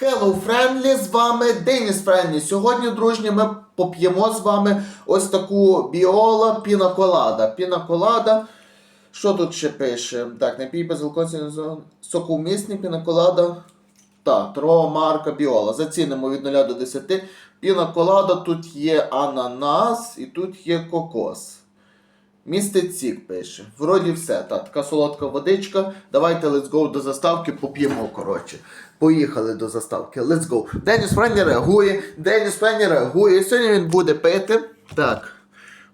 Hello, Friendly, з вами Деніс Френлі. Сьогодні, дружні, ми поп'ємо з вами ось таку біола пінаколада. Пінаколада. Що тут ще пише? Так, напій безалкогольний соковмісний пінаколада. Так, торгова марка Біола. Зацінимо від 0 до 10. Пінаколада, тут є ананас і тут є кокос. Містить сік пише. Вроді все. Так, така солодка водичка. Давайте let's go до заставки, поп'ємо, коротше. Поїхали до заставки. Let's go. Деніс Френні реагує. Деніс Френні реагує. Сьогодні він буде пити. Так.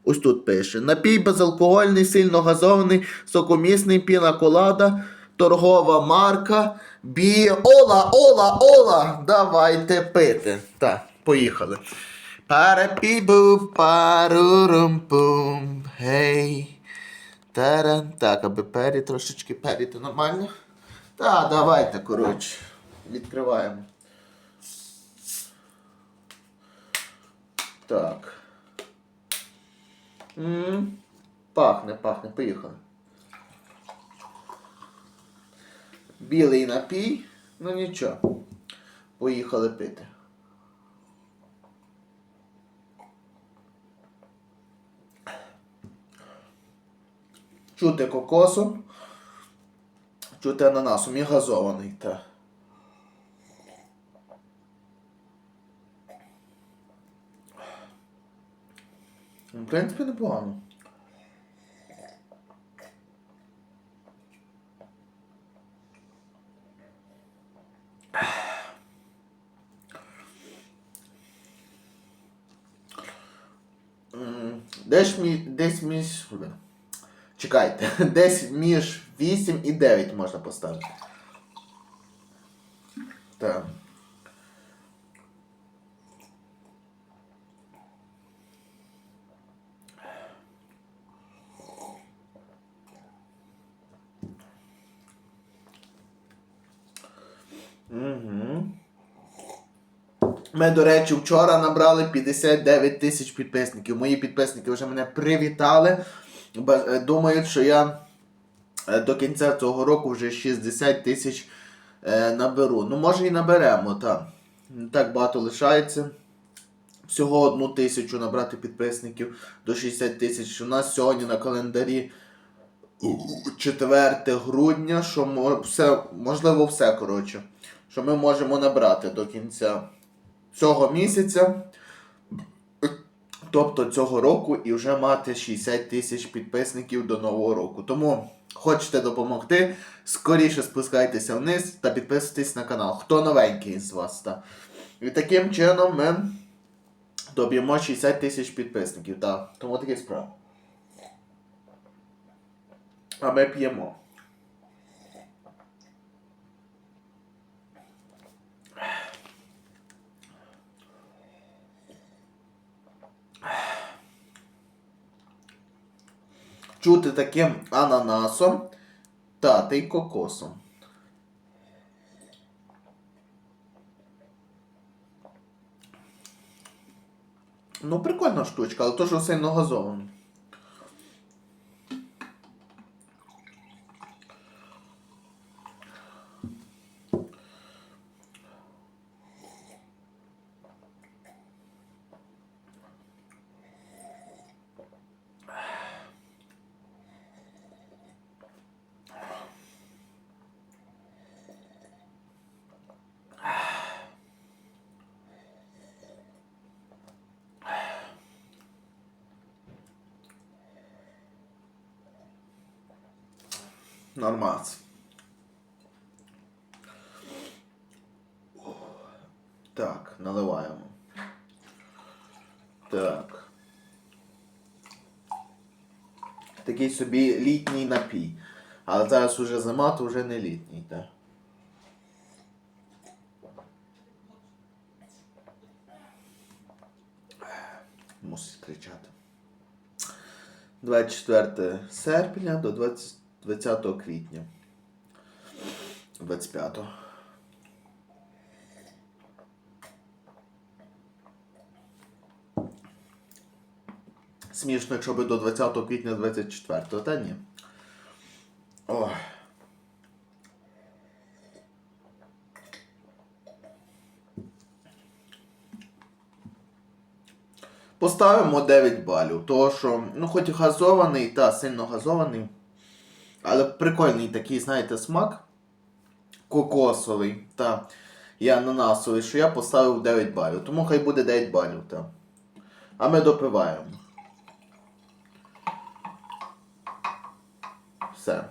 Ось тут пише: напій безалкогольний, сильно газований, сокомісний, піна колада, торгова марка. Бі. Ола, ола, ола! Давайте пити. Так, поїхали. Парапібу, парурум-пум, гей. Таран. Так, аби пері трошечки пері, то нормально? Так, давайте, коротше. Відкриваємо. Так. м Пахне, пахне, поїхали. Білий напій, ну нічого. Поїхали пити. Чути кокосом, чути ананасом і газований, так. В принципі, непогано. Десь між, десь між. Чекайте, десь між 8 і 9 можна поставити. Так. Ми, до речі, вчора набрали 59 тисяч підписників. Мої підписники вже мене привітали. Е, Думають, що я е, до кінця цього року вже 60 тисяч е, наберу. Ну, може і наберемо, так. Не так багато лишається. Всього одну тисячу набрати підписників до 60 тисяч. У нас сьогодні на календарі 4 грудня, що все, можливо, все, коротше. Що ми можемо набрати до кінця цього місяця, тобто цього року, і вже мати 60 тисяч підписників до нового року. Тому хочете допомогти, скоріше спускайтеся вниз та підписуйтесь на канал. Хто новенький з вас. Та. І таким чином ми доб'ємо 60 тисяч підписників. Та. Тому такі справи. А ми п'ємо. Чути таким ананасом та й кокосом. Ну, прикольна штучка, але теж сильно газовано. Нормац. Так, наливаємо. Так. Такий собі літній напій. Але зараз уже зима, то вже не літній, так? Мусить кричати. 24 серпня до 20, 20 квітня 25-го. Смішно, якщо би до 20 квітня 24-го, та ні. Ох. Поставимо 9 балів, тому що, ну хоч і газований, та сильно газований. Але прикольний такий, знаєте, смак. Кокосовий та і ананасовий, що я поставив 9 балів. Тому хай буде 9 балів. Та. А ми допиваємо. Все.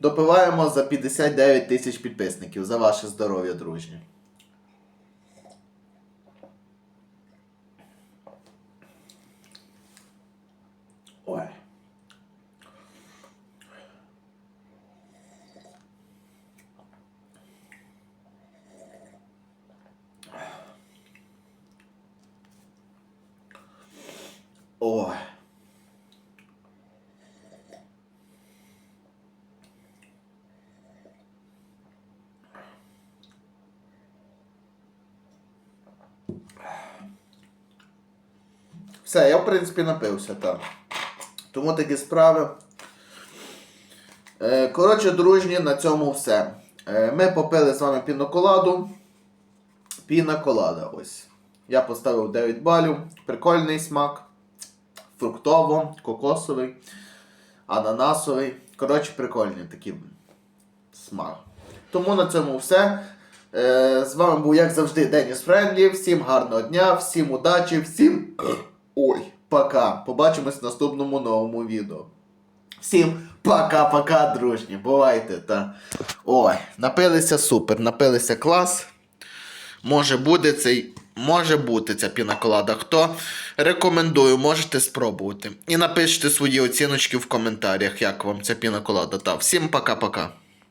Допиваємо за 59 тисяч підписників. За ваше здоров'я, дружні. Ой. Ой. Все, я в принципі напився, так. Тому такі справи. Е, коротше, дружні, на цьому все. Е, ми попили з вами піноколаду. Пінаколада ось. Я поставив 9 балів. Прикольний смак. Фруктово, кокосовий, ананасовий. Коротше, прикольний такий смак. Тому на цьому все. Е, з вами був, як завжди, Деніс Френдлі. Всім гарного дня, всім удачі, всім. Ой, пока. Побачимось в наступному новому відео. Всім пока-пока, дружні. Бувайте та. Ой, напилися супер, напилися клас. Може буде цей. Може бути ця пінаколада. Хто рекомендую, можете спробувати. І напишіть свої оціночки в коментарях, як вам ця пінаколада. Та всім пока-пока.